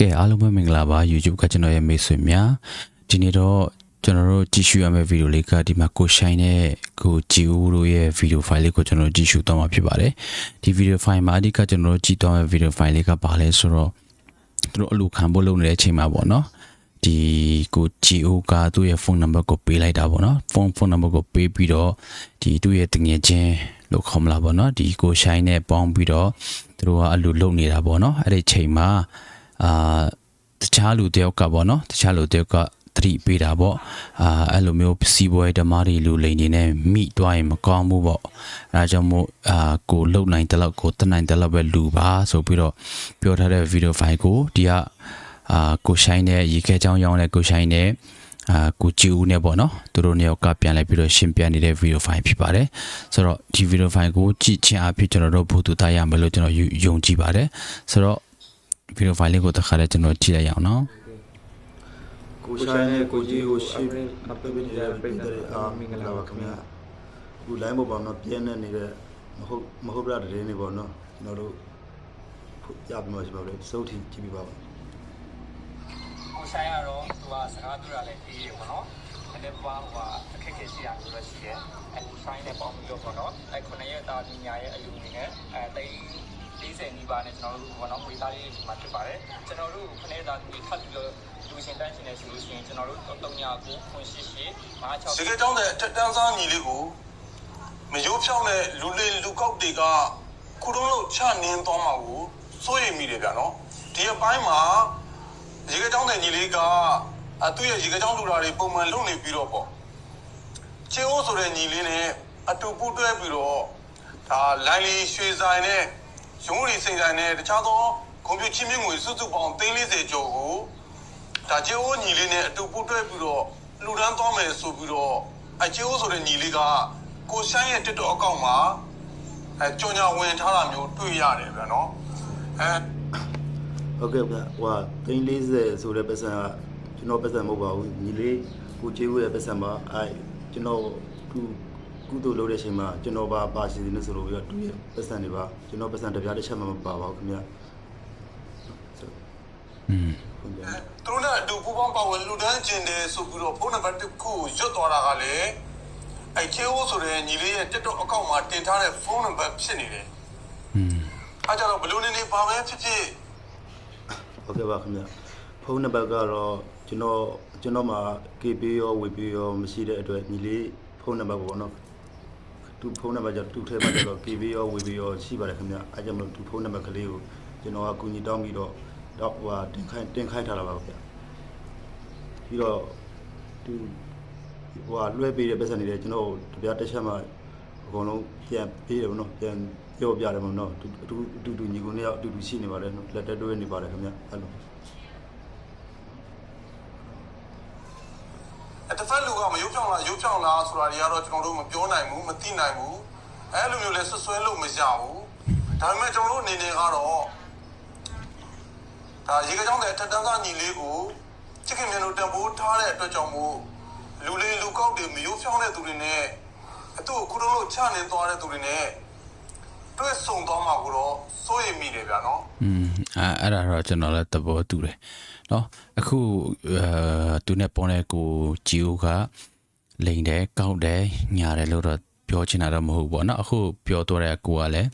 ကဲအားလုံးပဲမင်္ဂလာပါ YouTube ကကျွန်တော်ရဲ့မိတ်ဆွေများဒီနေ့တော့ကျွန်တော်တို့ကြည့်ရှုရမယ့်ဗီဒီယိုလေးကဒီမှာကိုရှိုင်းနဲ့ကိုကြည်ဦးတို့ရဲ့ဗီဒီယိုဖိုင်လေးကိုကျွန်တော်တို့ကြည့်ရှုသွားမှာဖြစ်ပါတယ်ဒီဗီဒီယိုဖိုင်မှာအဓိကကျွန်တော်တို့ကြည့်သွားမယ့်ဗီဒီယိုဖိုင်လေးကဘာလဲဆိုတော့သူတို့အလူခံဖို့လုပ်နေတဲ့အချိန်မှာပေါ့နော်ဒီကိုကြည်ဦးကသူ့ရဲ့ဖုန်းနံပါတ်ကိုပေးလိုက်တာပေါ့နော်ဖုန်းဖုန်းနံပါတ်ကိုပေးပြီးတော့ဒီသူ့ရဲ့တငယ်ချင်းလို့ခေါ်မလားပေါ့နော်ဒီကိုရှိုင်းနဲ့ပေါင်းပြီးတော့သူတို့ကအလူလုပ်နေတာပေါ့နော်အဲ့ဒီချိန်မှာ အာတခြားလူတယောက်ကပေါ့နော်တခြားလူတယောက်ကသတိပေးတာပေါ့အာအဲ့လိုမျိုးစီးပွားရေးဓမ္မတွေလူလိန်နေနဲ့မိသွားရင်မကောင်းဘူးပေါ့အဲဒါကြောင့်မို့အာကိုလုံနိုင်တဲ့လောက်ကိုတနိုင်တဲ့လောက်ပဲလူပါဆိုပြီးတော့ပြောထားတဲ့ဗီဒီယိုဖိုင်ကိုဒီကအာကိုရှိုင်းတဲ့ရေခဲချောင်းရောင်းတဲ့ကိုရှိုင်းတဲ့အာကိုကြည်ဦးနဲ့ပေါ့နော်သူတို့နှစ်ယောက်ကပြန်လဲပြီးတော့ရှင်းပြနေတဲ့ဗီဒီယိုဖိုင်ဖြစ်ပါတယ်ဆိုတော့ဒီဗီဒီယိုဖိုင်ကိုကြည့်ချင်းအဖြစ်ကျွန်တော်တို့ဘုသူသားရမယ်လို့ကျွန်တော်ယုံကြည်ပါတယ်ဆိုတော့ ဗီဒီယိုဖိုင်လေးကိုတစ်ခါလေးကျွန်တော်ကြည့်လိုက်ရအောင်နော်ကိုရှိုင်းနဲ့ကိုကြီးကိုရှေ့မပပိတဲ့ပိတ်တဲ့အာမင်္ဂလာပါခင်ဗျာခု line ပေါ်မှာတော့ပြင်းနေနေတဲ့မဟုတ်မဟုတ်ပြတဲ့နေပေါ့နော်ကျွန်တော်တို့ရပြီမရှိပါဘူးစုပ်ထီကြည့်ပြပါဦးကိုဆိုင်ကတော့သူကစကားပြောရလဲပြီးရပေါ့နော်။အဲ့ဒါဘာဟိုအခက်အခဲရှိတာမျိုးပဲရှိတယ်။အဲ့ဆိုင်နဲ့ပေါင်းပြီးတော့ပေါ့နော်။အဲ့ခုနှစ်ရက်တာဒီညာရဲ့အလူအနေနဲ့အဲတိတ် 40နီးပါးနဲ့ကျွန်တော်တို့ပေါ့နော်ဝေသားလေးဒီမှာဖြစ်ပါတယ်။ကျွန်တော်တို့ခုနှစ်ရက်တာဒီထပ်ပြီးတော့လူရှင်တန်းရှင်နေဆိုလို့ရှိရင်ကျွန်တော်တို့39ခွန်ရှိရှိ56စကေတောင်းတဲ့တက်တန်းစားညီလေးကိုမရိုးဖြောင်းတဲ့လူလေးလူကောက်တွေကခုတုံးလို့ချနင်းသွားမှာကိုစိုးရိမ်မိတယ်ဗျာနော်ဒီအပိုင်းမှာရေကတောင်းတဲ့ညီလေးကအသူ့ရဲ့ရေကတောင်းလူတာတွေပုံမှန်လုပ်နေပြီးတော့ပေါ့ချေအိုးဆိုတဲ့ညီလေးနဲ့အတူပူးတွဲပြီးတော့ဒါလိုင်းလီရွှေဆိုင်နဲ့ ရုံးရီစိန်ဆိုင်နဲ့တခြားသောကွန်ပျူတာချင်းမြင့်ငွေစုစုပေါင်း340ကျော်ကိုဒါကျေအိုးညီလေးနဲ့အတူပူးတွဲပြီးတော့လူဒန်းသွားမယ်ဆိုပြီးတော့အကျေအိုးဆိုတဲ့ညီလေးကကိုဆိုင်ရဲ့ TikTok အကောင့်မှာအဲကြော်ညာဝင်ထားတာမျိုးတွေ့ရတယ်ဗျာနော်အဲဟုတ်ကဲ့ဗျာဟို340ဆိုတဲ့ပတ်စံကကျွန်တော်ပတ်စံမဟုတ်ပါဘူးညီလေးကိုကြီးရဲ့ပတ်စံမှာအဲကျွန်တော်ခု ကုသိုလ်လုပ်တဲ့အချိန်မှာကျွန်တော်ပါပါစီနေဆိုလို့ပြီးတော့သူရဲ့ပတ်စံတွေပါကျွန်တော်ပတ်စံတစ်ပြားတစ်ချက်မှမပါပါဘူးခင်ဗျာ อืม ဟုတ်ကဲ့ သူတို့နဲ့အတူပူးပေါင်းပါဝင်လူဒန်းကျင်တယ်ဆိုပြီးတော့ဖုန်းနံပါတ်တစ်ခုကိုရွတ်သွားတာကလည်းအဲကျေအိုးဆိုတဲ့ညီလေးရဲ့ TikTok အကောင့်မှာတင်ထားတဲ့ဖုန်းနံပါတ်ဖြစ်နေတယ် อืม အဲကြတော့ဘလို့နေနေပါပဲဖြစ်ဖြစ် ဟုတ်ကဲ့ပါခင်ဗျဖုန်းနံပါတ်ကတော့ကျွန်တော်ကျွန်တော်မှာ KB ရော WP ရောမရှိတဲ့အတွက်ညီလေးဖုန်းနံပါတ်ပေါ့နော် သူဖုန်းနံပါတ်ကြောင့်သူ့ထဲမှာကျတော့ KB ရော WP ရောရှိပါတယ်ခင်ဗျအဲကြောင့်မလို့သူဖုန်းနံပါတ်ကလေးကိုကျွန်တော်ကကူညီတောင်းပြီးတော့တော့ဟိုဟာတင်ခိုင်းတင်ခိုင်းထားတာပါဗျပြီးတော့သူဟိုဟာလွှဲပေးတဲ့ပတ်စံတွေလည်းကျွန်တော်တပြားတစ်ချက်မှအကုန်လုံးပြန်ပေးတယ်ဗောနော်ပြန်ပြောပြတယ်ဗောနော်အတူအတူအတူတူညီကိုနှစ်ယောက်အတူတူရှိနေပါတယ်နော်လက်တက်တွဲနေပါတယ်ခင်ဗျအဲ့လို အဲတစ်ဖက်လူကမရုပ်ဖြောင်း လားရုပ်ဖြောင်းလားဆိုတာတွေကတော့ကျွန်တော်တို့မပြောနိုင်ဘူးမသိနိုင်ဘူးအဲလိုမျိုးလဲဆွဆွဲလို့မရဘူးဒါပေမဲ့ကျွန်တော်တို့အနေနဲ့ကတော့ဒါရေကကြောင်းတဲ့ထက်တန်းစားညီလေးကိုချစ်ခင်မြန်တို့တံပိုးထားတဲ့အတွက်ကြောင့်မို့လူလေးလူကောက်တွေမရုပ်ဖြောင်းတဲ့သူတွေနဲ့အတူခုလုံးလို့ချနေသွားတဲ့သူတွေနဲ့တွေ့ဆုံသွားမှာကိုတော့စိုးရိမ်မိတယ်ဗျာနော် อืมအဲအဲ့ဒါတော့ကျွန်တော်လည်းသဘောတူတယ်เนาะအခုအဲသူနဲ့ပေါ်တဲ့ကိုဂျီယိုက လိန်တယ်ကောက်တယ်ညာတယ်လို့တော့ပြောချင်တာတော့မဟုတ်ဘူးပေါ့နော်အခုပြောတော့တဲ့ကိုကလည်း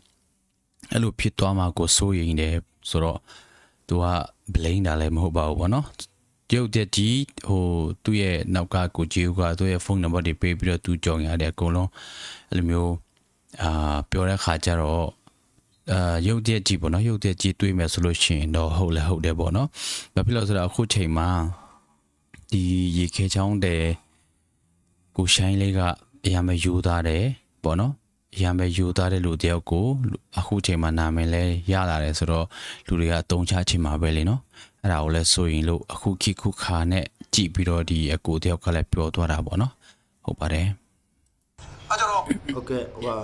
အဲ့လိုဖြစ်သွားမှာကိုစိုးရိမ်တယ်ဆိုတော့ तू က blame တာလည်းမဟုတ်ပါဘူးပေါ့နော်ရုပ်တက်ကြီးဟိုသူ့ရဲ့နောက်ကကိုဂျီယိုကသူ့ရဲ့ဖုန်းနံပါတ်တွေပေးပြီးတော့သူကြောင်ရတယ်အကုန်လုံးအဲ့လိုမျိုးအာပြောတဲ့ခါကျတော့အာရုပ်တက်ကြီးပေါ့နော်ရုပ်တက်ကြီးတွေးမယ်ဆိုလို့ရှိရင်တော့ဟုတ်လဲဟုတ်တယ်ပေါ့နော်ဘာဖြစ်လို့ဆိုတော့အခုချိန်မှာဒီရေခဲချောင်းတဲ့ ကိုရှိုင်းလေးကအရာမဲ့ယူသားတယ်ပေါ့နော်အရာမဲ့ယူသားတဲ့လူတယောက်ကိုအခုချိန်မှာနာမည်လဲရလာတယ်ဆိုတော့လူတွေကအတုံးချချိန်မှာပဲလေနော်အဲ့ဒါကိုလဲဆိုရင်လို့အခုခိခုခါနဲ့ကြည့်ပြီးတော့ဒီအကိုတယောက်ကလည်းပြောသွားတာပေါ့နော်ဟုတ်ပါတယ်အဲကြတော့ဟုတ်ကဲ့ဟိုဟာ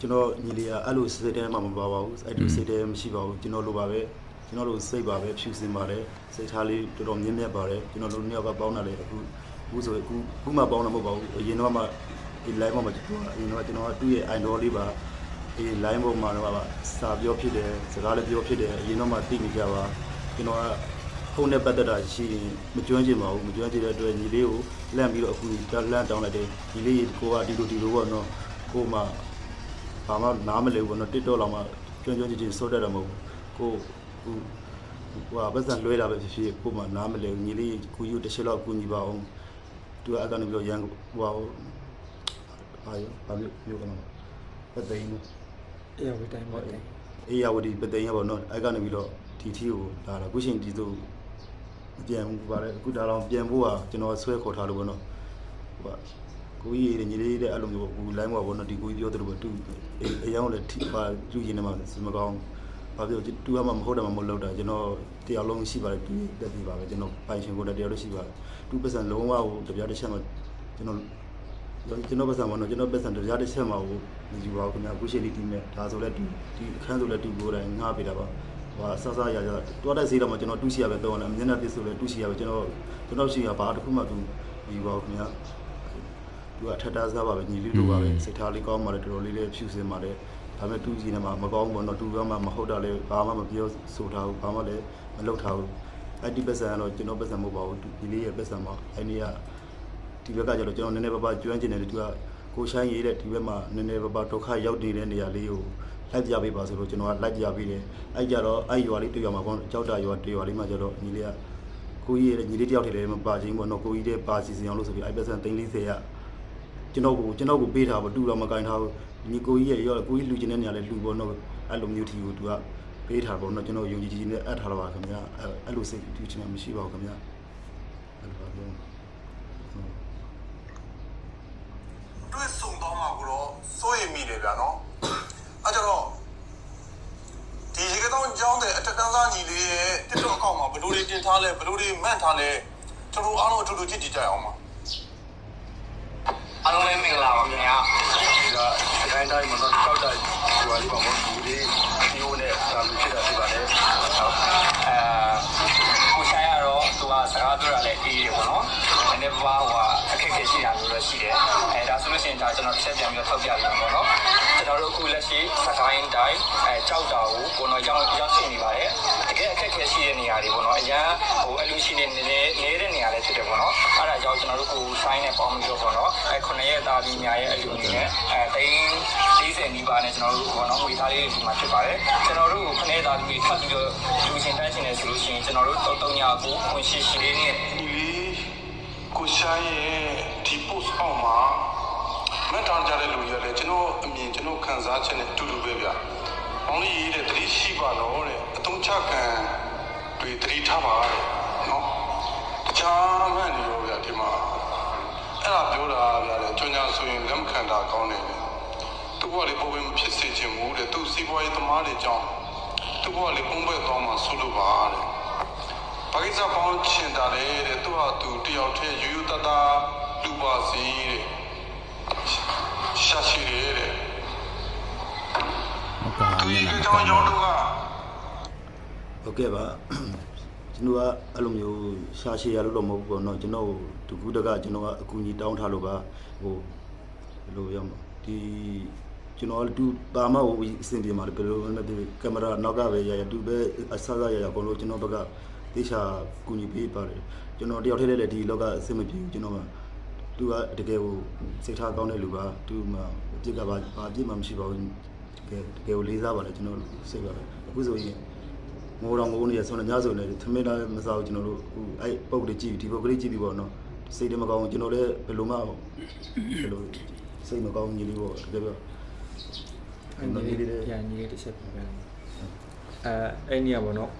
ကျွန်တော်ညီလေးကအဲ့လိုစိတ်ထဲမှာမပါပါဘူးအဲ့လိုစိတ်ထဲမရှိပါဘူးကျွန်တော်လိုပါပဲကျွန်တော်လိုစိတ်ပါပဲဖြူစင်ပါတယ်စိတ်ထားလေးတော်တော်မြင့်မြတ်ပါတယ်ကျွန်တော်လိုနှစ်ယောက်ကပေါင်းတာလေအခု အခုဆိုအခုခုမှပေါင်းတာမဟုတ်ပါဘူးအရင်တော့မှဒီ line ပေါ်မှာကျွန်တော်အရင်တော့ကျွန်တော်ကသူ့ရဲ့ idol လေးပါဒီ line ပေါ်မှာတော့ပါစာပြောဖြစ်တယ်စကားလည်းပြောဖြစ်တယ်အရင်တော့မှသိနေကြပါကျွန်တော်ကဖုန်းနဲ့ပတ်သက်တာရှိရင်မကျွမ်းကျင်ပါဘူးမကျွမ်းကျင်တဲ့အတွက်ညီလေးကိုလန့်ပြီးတော့အခုလန့်တောင်းလိုက်တယ်ညီလေးကိုကဒီလိုဒီလိုပေါ့နော်ကိုမှဘာမှနားမလဲဘူးပေါ့နော် TikTok လောက်မှကျွမ်းကျွမ်းကျင်ကျင်စောတတ်တာမဟုတ်ဘူးကိုဟိုဟိုပတ်စံလွှဲတာပဲဖြစ်ဖြစ်ကိုမှနားမလဲဘူးညီလေးကိုယူတစ်ချက်လောက်ကူညီပါအောင် သူကအကနေပြီးတော့ရန်ဟိုဟာအာရဘာလို့ပြောကမှာပတ်သိန်းအေးဝေးတိုင်းပေါ့အေးအေးရဝတီပသိန်းရပါတော့အဲ့ကနေပြီးတော့ဒီထီကိုလာတာခုချိန်ဒီဆိုမပြန်ဘူးပါလေအခုဒါတော့ပြန်ဖို့ကကျွန်တော်ဆွဲခေါ်ထားလို့ပေါ့နော်ဟိုကကိုကြီးရေညီလေးတဲ့အဲ့လိုမျိုးဘူး line မှာပေါ့နော်ဒီကိုကြီးပြောသလိုပဲတူအယောင်လည်းထိပါသူရင်ထဲမှာစမကောင်း ဘာပြောတူကမှမဟုတ်တယ်မှမဟုတ်တော့တာကျွန်တော်တယောက်လုံးရှိပါတယ်တူတက်ပြီပါပဲကျွန်တော်ပိုင်ရှင်ကိုတယောက်လုံးရှိပါတယ်တူပစံလုံးဝဟိုတပြားတစ်ချက်မှကျွန်တော်ကျွန်တော်ပတ်စံမနော်ကျွန်တော်ပတ်စံတရားတစ်ချက်မှကိုမယူပါဘူးခင်ဗျာအခုရှိနေတီးမဲ့ဒါဆိုလဲဒီဒီအခန်းဆိုလဲတူကိုယ်တိုင်ငှားပေးတာပါဟိုဆဆရရတွားတဲ့ဈေးတော့မှကျွန်တော်တူးစီရပဲတော့တယ်မျက်နှာပစ်ဆိုလဲတူးစီရပဲကျွန်တော်ကျွန်တော်ရှိရဘာတစ်ခုမှသူယူပါဘူးခင်ဗျာသူကထက်တားစားပါပဲညီလေးလိုပါပဲစိတ်ထားလေးကောင်းပါလေတော်တော်လေးလေးဖြူစင်ပါလေ ဒါပေမဲ့တူးစီနေမှာမကောင်းဘူးနော်တူကမှမဟုတ်တာလေဘာမှမပြောဆိုထားဘူးဘာမှလည်းမလုပ်ထားဘူးအဲ့ဒီပတ်စံကတော့ကျွန်တော်ပတ်စံမဟုတ်ပါဘူးဒီလေးရဲ့ပတ်စံမှာအဲ့ဒီကဒီဘက်ကကျတော့ကျွန်တော်နည်းနည်းပါးပါးကျွမ်းကျင်တယ်လေသူကကိုရှိုင်းရေးတဲ့ဒီဘက်မှာနည်းနည်းပါးပါးဒုက္ခရောက်နေတဲ့နေရာလေးကိုလိုက်ပြပေးပါဆိုတော့ကျွန်တော်ကလိုက်ပြပေးတယ်အဲ့ကြတော့အဲ့ရွာလေးတွေ့ရမှာပေါ့ကြောက်တာရွာတွေ့ရွာလေးမှာကျတော့ညီလေးကကိုကြီးရဲ့ညီလေးတယောက်တည်းလည်းမပါချင်းပေါ့နော်ကိုကြီးတဲ့ပါစီစီအောင်လို့ဆိုပြီးအဲ့ပတ်စံ340ရကျွန်တော်ကိုကျွန်တော်ကိုပေးထားပေါ့တူတော့မကင်ထားဘူး ညီကိုကြီးရဲ့ရောကိုကြီးလူကျင်တဲ့နေရာလေးလူပေါ့နော်အဲ့လိုမျိုးထီကိုသူကပေးထားပေါ့နော်ကျွန်တော်ယုံကြည်ကြည်နဲ့အပ်ထားတော့ပါခင်ဗျာအဲ့အဲ့လိုစိတ်တူချင်တာမရှိပါဘူးခင်ဗျာအဲ့လိုပါပြောတွေ့ဆုံတော့မှာကိုတော့စိုးရိမ်မိတယ်ဗျာနော်အဲကြတော့ဒီရေကတော့ကြောင်းတဲ့အထက်တန်းသားညီလေးရဲ့ TikTok အကောင့်မှာဘယ်လိုတွေတင်ထားလဲဘယ်လိုတွေမှန်ထားလဲကျွန်တော်အားလုံးအတူတူကြည့်ကြည့်ကြရအောင်ပါ အားလုံးလည်းမင်္ဂလာပါခင်ဗျာဒီကခိုင်းတိုင်းမှာတော့တောက်တိုင်းဒီဝါလေးပါမဟုတ်ဘူးဒီဒီဟိုနဲ့စာလူဖြစ်တာဖြစ်ပါတယ်အဲကိုဆိုင်ကတော့သူကစကားပြောတာလည်းအေးတယ်ပေါ့နော်။နည်းနည်းပါးဟိုအခက်အခဲရှိတာမျိုးတော့ရှိတယ်။အဲဒါဆိုလို့ရှိရင်ဒါကျွန်တော်တစ်ချက်ပြန်ပြီးတော့ထောက်ပြပြမယ်ပေါ့နော်။ ကျွန်တော်တို့အခုလက်ရှိစကိုင်းတိုင်းအဲကြောက်တာကိုကိုတော့ရောက်ရောက်ရှိနေပါတယ်။တကယ်အခက်အခဲရှိတဲ့နေရာတွေပေါ့နော်။အရန်ဟိုအလူရှိနေနေနေတဲ့နေရာလည်းဖြစ်တယ်ပေါ့နော်။အဲဒါကြောင့်ကျွန်တော်တို့ကိုဆိုင်နဲ့ပေါင်းပြီးတော့ပေါ့နော်။အဲခုနှစ်ရက်သားပြီးညာရဲ့အလူအနေနဲ့အဲတိန်း40နီးပါးနဲ့ကျွန်တော်တို့ပေါ့နော်ငွေသားလေးဒီမှာဖြစ်ပါတယ်။ကျွန်တော်တို့ခုနှစ်ရက်သားပြီးထပ်ပြီးတော့လူရှင်တန်းရှင်နေဆိုလို့ရှိရင်ကျွန်တော်တို့တုံတုံညာကိုခွင့်ရှိရှိလေးနဲ့ဒီလေးကိုရှာရဲ့ဒီ post အောက်မှာ မက်တောင်ကြတဲ့လူကြီးလည်းကျွန်တော်အမြင်ကျွန်တော်ခံစားချက်နဲ့အတူတူပဲဗျ။ဘောင်းလေးရေးတဲ့တတိရှိပါတော့တဲ့အတုံးချခံတွေတတိထားပါတဲ့နော်။တခြားမှန်နေရောဗျဒီမှာအဲ့ဒါပြောတာဗျလေကျွညာဆိုရင်လက်မခံတာကောင်းတယ်လေ။သူ့ဘဝလေးပုံပဲမဖြစ်စေချင်ဘူးတဲ့သူစီးပွားရေးသမားတွေကြောင့်သူ့ဘဝလေးပုံပဲသွားမှဆုလို့ပါတဲ့။ဘာကိစ္စပေါင်းချင်တာလေတဲ့သူဟာသူတယောက်တည်းယူယူတတလူပါစီတဲ့ ရှာရှိတယ်တဲ့ဟုတ်ကဲ့သူမျရေက်နှာမကြောကောင်းင်းကြောင်းတော့တို့ကဟုတ်ကဲ့ပါကျွန်တော်ကအဲ့လိုမျိုးရှာရှည်ရလို့တော့မဟုတ်ဘူးပေါ့နော်ကျွန်တော်ဒုက္ခတကကျွန်တော်ကအကူအညီတောင်းထားလို့ပါဟိုဘယ်လိုရမလဲဒီကျွန်တော်တူပါမဟိုအဆင်ပြေမှာလေဘယ်လိုလဲဒီကင်မရာနောက်ကပဲရရတူပဲအဆဆရရရအကုန်လုံးကျွန်တော်ဘက်ကတေချာကူညီပေးပါတယ်ကျွန်တော်တယောက်တည်းလည်းဒီလောကအဆင်မပြေဘူးကျွန်တော်က သူကတကယ်ကိုစိတ်ထားကောင်းတဲ့လူပါသူမှအပြစ်ကပါဘာအပြစ်မှမရှိပါဘူးတကယ်တကယ်ကိုလေးစားပါတယ်ကျွန်တော်စိတ်ပါပဲအခုဆိုရင်ငိုတော့ငိုနေရဆိုတော့ညဆိုလည်းသမင်းသားမစားဘူးကျွန်တော်တို့ဟိုအဲ့ပုတ်ကလေးကြည့်ဒီပုတ်ကလေးကြည့်ပြီးပေါ့နော်စိတ်တမကောင်းဘူးကျွန်တော်လည်းဘယ်လိုမှဘယ်လိုစိတ်မကောင်းညီလေးပေါ့တကယ်ပြောအဲ့ဒီလေးပြန်ကြီးလေးတစ်ချက်ပြန်ပြန်အဲအဲ့နေရပေါ့နော်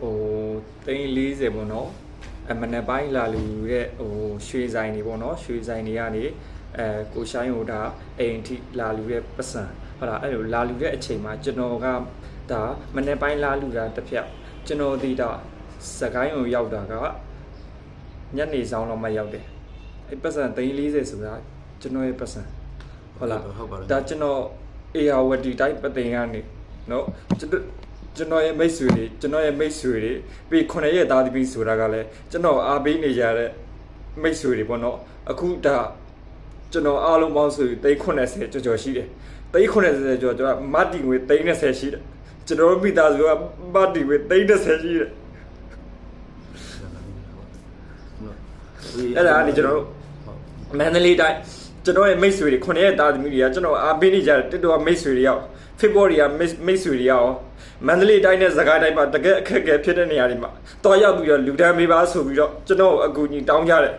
ဟို340ပေါ့နော် အမနေ့ပိုင်းလာလူတဲ့ဟိုရွှေဆိုင်တွေပေါ့နော်ရွှေဆိုင်တွေကနေအဲကိုရှိုင်းဟိုဒါအိမ်ထိလာလူတဲ့ပတ်စံဟုတ်လားအဲ့လိုလာလူတဲ့အချိန်မှာကျွန်တော်ကဒါမနေ့ပိုင်းလာလူတာတစ်ဖြတ်ကျွန်တော်ဒီတော့စကိုင်းကိုရောက်တာကညနေဆောင်တော့မှရောက်တယ်အဲ့ပတ်စံ340ဆိုတာကျွန်တော်ရဲ့ပတ်စံဟုတ်လားဟုတ်ပါတယ်ဒါကျွန်တော်အေယာဝတီတိုင်းပသိမ်ကနေနော်ကျွန်တော် ကျွန်တော်ရဲ့မိတ်ဆွေတွေကျွန်တော်ရဲ့မိတ်ဆွေတွေပြီးခုနှစ်ရက်သားသမီးဆိုတာကလည်းကျွန်တော်အားပေးနေကြတဲ့မိတ်ဆွေတွေပေါ့နော်အခုဒါကျွန်တော်အားလုံးပေါင်းဆိုရင်390ကျော်ကျော်ရှိတယ်390ကျော်ကျော်မတ်တီငွေ390ရှိတယ်ကျွန်တော်မိသားစုကမတ်တီငွေ390ရှိတယ်အဲ့ဒါကနေကျွန်တော်တို့မန္တလေးတိုင်း ကျွန်တော်ရဲ့မိတ်ဆွေတွေခုနှစ်ရက်သားသမီးတွေကကျွန်တော်အားပေးနေကြတဲ့တစ်တော်မိတ်ဆွေတွေရောက်ဖေဖော်ဝါရီကမိတ်ဆွေတွေရောက်မန္တလေးတိုင်းနဲ့စကိုင်းတိုင်းမှာတကယ်အခက်အခဲဖြစ်တဲ့နေရာတွေမှာတော်ရောက်ပြီးတော့လူတန်းပေးပါဆိုပြီးတော့ကျွန်တော်အကူအညီတောင်းကြတယ်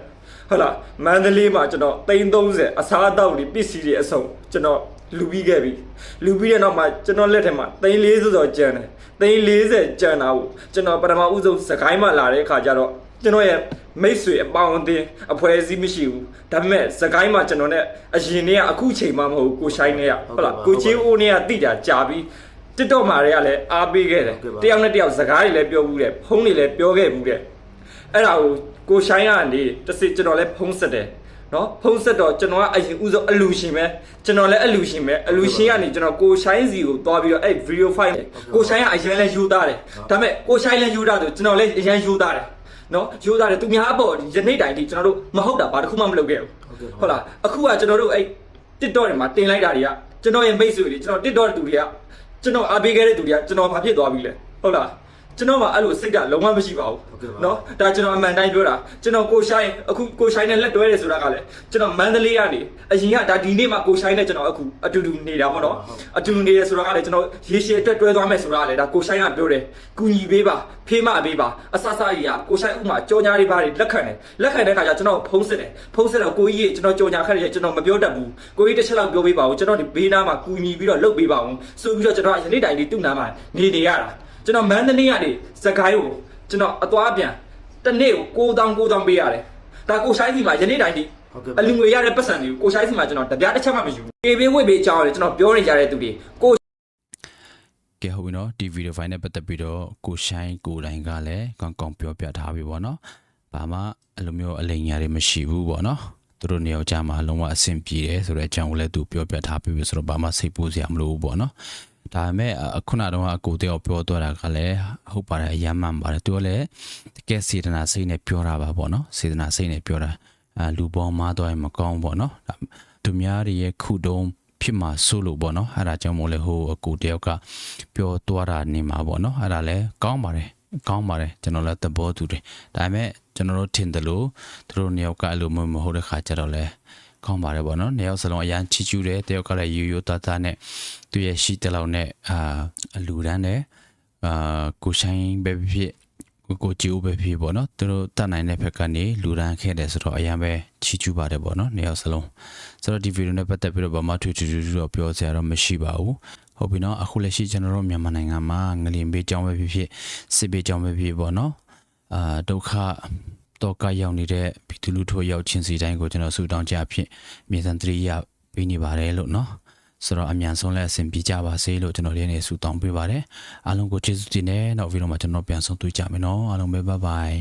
ဟုတ်လားမန္တလေးမှာကျွန်တော်330အစားအသောက်တွေပစ္စည်းတွေအစုံကျွန်တော်လူပြီးခဲ့ပြီလူပြီးတဲ့နောက်မှာကျွန်တော်လက်ထက်မှာ340ကျော်ကျန်တယ်340ကျန်တာကိုကျွန်တော်ပထမဦးဆုံးစကိုင်းမှာလာတဲ့အခါကျတော့ ကျွန်တော်ရဲ့မိတ်ဆွေအပေါင်းအသင်းအဖွဲ့အစည်းမရှိဘူးဒါပေမဲ့စကိုင်းမှာကျွန်တော်နဲ့အရင်နေ့ကအခုချိန်မှမဟုတ်ဘူးကိုရှိုင်းနေရဟုတ်လားကိုချင်းအိုးနေကတိတာကြာပြီးတစ်တော့မှာတွေကလည်းအားပေးခဲ့တယ်တယောက်နဲ့တယောက်စကားတွေလည်းပြောဘူးတယ်ဖုန်းတွေလည်းပြောခဲ့ဘူးတယ်အဲ့ဒါကိုကိုရှိုင်းကနေတစ်စစ်ကျွန်တော်လည်းဖုန်းဆက်တယ်နော်ဖုန်းဆက်တော့ကျွန်တော်ကအရင်ဥဆုံးအလူရှင်ပဲကျွန်တော်လည်းအလူရှင်ပဲအလူရှင်ကနေကျွန်တော်ကိုရှိုင်းစီကိုတွားပြီးတော့အဲ့ video file ကိုရှိုင်းကအရင်လည်းယူသားတယ်ဒါပေမဲ့ကိုရှိုင်းလည်းယူသားတယ်ကျွန်တော်လည်းအရင်ယူသားတယ် နော်ယူသားတယ်သူများအပေါ်ယနေ့တိုင်ဒီကျွန်တော်တို့မဟုတ်တာဘာတစ်ခုမှမလုပ်ခဲ့ဘူးဟုတ်လားအခုကကျွန်တော်တို့အဲ့ TikTok တွေမှာတင်လိုက်တာတွေကကျွန်တော်ရဲ့မိတ်ဆွေတွေကျွန်တော် TikTok တူတွေကကျွန်တော်အားပေးခဲ့တဲ့သူတွေကကျွန်တော်မဖြစ်သွားပြီလေဟုတ်လား ကျွန်တော်မှအဲ့လိုစိတ်ကလုံးဝမရှိပါဘူးเนาะဒါကျွန်တော်အမှန်တိုင်းပြောတာကျွန်တော်ကိုရှိုင်းအခုကိုရှိုင်းနဲ့လက်တွဲတယ်ဆိုတာကလည်းကျွန်တော်မန္တလေးကနေအရင်ကဒါဒီနေ့မှကိုရှိုင်းနဲ့ကျွန်တော်အခုအတူတူနေတာပေါ့နော်အတူတူနေတယ်ဆိုတာကလည်းကျွန်တော်ရေရှည်အတွက်တွဲသွားမယ်ဆိုတာကလည်းဒါကိုရှိုင်းကပြောတယ်ကူညီပေးပါဖေးမပေးပါအဆဆကြီးကကိုရှိုင်းဥမာကြောညာတွေပါတွေလက်ခံတယ်လက်ခံတဲ့ခါကျကျွန်တော်ဖုံးစစ်တယ်ဖုံးစစ်တော့ကိုကြီးကျွန်တော်ကြောညာခက်တယ်ကျွန်တော်မပြောတတ်ဘူးကိုကြီးတစ်ချက်လောက်ပြောပေးပါဦးကျွန်တော်ဒီဘေးနားမှာကူညီပြီးတော့လှုပ်ပေးပါဦးဆိုပြီးတော့ကျွန်တော်ယနေ့တိုင်ဒီသူ့နားမှာနေနေရတာ ကျွန်တော်မန္တလေးကနေစကိုင်းကိုကျွန်တော်အသွားပြန်တစ်နေ့ကို9000 9000ပေးရတယ်ဒါကိုရှိုင်းစီမှာယနေ့တိုင်ဒီဟုတ်ကဲ့အလူငွေရတဲ့ပတ်စံတွေကိုကိုရှိုင်းစီမှာကျွန်တော်တပြားတစ်ချက်မှမယူဘူးပေပေးဝိပေးအကြောင်းလေကျွန်တော်ပြောနေကြတဲ့သူတွေကိုကဲဟုတ်ပြီနော်ဒီဗီဒီယိုဖိုင်နဲ့ပတ်သက်ပြီးတော့ကိုရှိုင်းကိုတိုင်းကလည်းကောင်းကောင်းပြောပြထားပြီပေါ့နော်ဘာမှအဲ့လိုမျိုးအလိမ်ညာတွေမရှိဘူးပေါ့နော်သူတို့နေရာကြမှာလုံးဝအဆင်ပြေတယ်ဆိုတဲ့အကြောင်းကိုလည်းသူပြောပြထားပြီးပြီဆိုတော့ဘာမှစိတ်ပူစရာမလိုဘူးပေါ့နော် ဒါပေမဲ့အခုနတော့အကိုတယောက်ပြောသွားတာကလည်းဟုတ်ပါတယ်အယမ်းမှန်ပါတယ်သူကလည်းတကယ်စေတနာစိတ်နဲ့ပြောတာပါပေါ့နော်စေတနာစိတ်နဲ့ပြောတာအာလူပေါင်းမားတော့ရင်မကောင်းပေါ့နော်ဒါသူများတွေရဲ့ခုတုံးဖြစ်မှာစိုးလို့ပေါ့နော်အဲ့ဒါကြောင့်မို့လဲဟိုအကိုတယောက်ကပြောသွားတာနေမှာပေါ့နော်အဲ့ဒါလည်းကောင်းပါတယ်ကောင်းပါတယ်ကျွန်တော်လည်းသဘောတူတယ်ဒါပေမဲ့ကျွန်တော်တို့ထင်တယ်လို့သူတို့နှစ်ယောက်ကအဲ့လိုမမဟုတ်တဲ့ခါကျတော့လဲ ကောင်းပါတယ်ပေါ့နော်နှစ်ယောက်စလုံးအရန်ချီချူတယ်တယောက်ကလည်းယူယူတာတာနဲ့သူရဲ့ရှိတဲ့လောက်နဲ့အာအလူတန်းနဲ့အာကိုဆိုင်ပဲဖြစ်ဖြစ်ကိုကိုကြည့်ဦးပဲဖြစ်ပေါ့နော်သူတို့တတ်နိုင်တဲ့ဘက်ကနေလူတန်းခဲ့တယ်ဆိုတော့အရန်ပဲချီချူပါတယ်ပေါ့နော်နှစ်ယောက်စလုံးဆိုတော့ဒီဗီဒီယိုနဲ့ပတ်သက်ပြီးတော့ဘာမှထွေထွေထွေတော့ပြောစရာတော့မရှိပါဘူးဟုတ်ပြီနော်အခုလက်ရှိကျွန်တော်တို့မြန်မာနိုင်ငံမှာငလျင်ဘေးကြောင်းပဲဖြစ်ဖြစ်စစ်ဘေးကြောင်းပဲဖြစ်ဖြစ်ပေါ့နော်အာဒုက္ခ တော့ကရောက်နေတဲ့ပြည်သူလူထုရောက်ချင်းစီတိုင်းကိုကျွန်တော်ဆူတောင်းကြဖြစ်မြေစံတရိယပေးနေပါတယ်လို့နော်ဆိုတော့အမြန်ဆုံးလည်းအဆင်ပြေကြပါစေလို့ကျွန်တော်ဒီနေ့ဆူတောင်းပေးပါတယ်အားလုံးကိုကျေးဇူးတင်တယ်နောက်ဗီဒီယိုမှာကျွန်တော်ပြန်ဆုံတွေ့ကြမယ်နော်အားလုံးပဲဘိုင်ဘိုင်